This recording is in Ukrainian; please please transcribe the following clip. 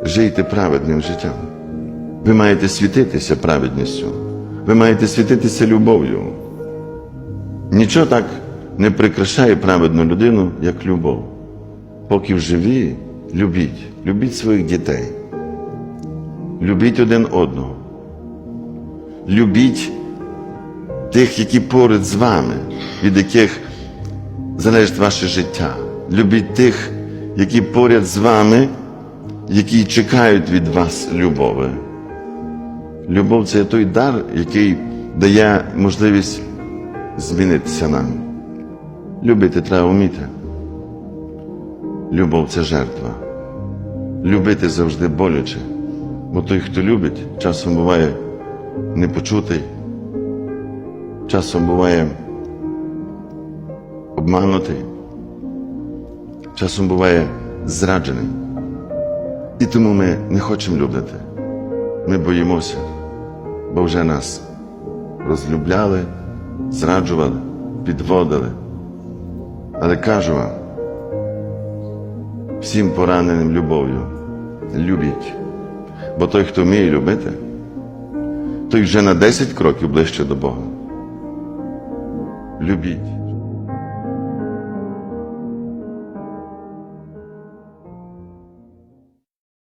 Жийте праведним життям. Ви маєте світитися праведністю. Ви маєте світитися любов'ю. Нічого так не прикрашає праведну людину, як любов. Поки живі, любіть, любіть своїх дітей. Любіть один одного. Любіть тих, які поряд з вами, від яких залежить ваше життя. Любіть тих, які поряд з вами, які чекають від вас любові. Любов це той дар, який дає можливість змінитися нам. Любити треба вміти. Любов це жертва. Любити завжди боляче. Бо той, хто любить, часом буває непочутий, часом буває обманутий, часом буває зраджений. І тому ми не хочемо любити. Ми боїмося, бо вже нас розлюбляли, зраджували, підводили. Але кажу вам, всім пораненим любов'ю, любіть. Бо той, хто вміє любити, той вже на 10 кроків ближче до Бога. Любіть.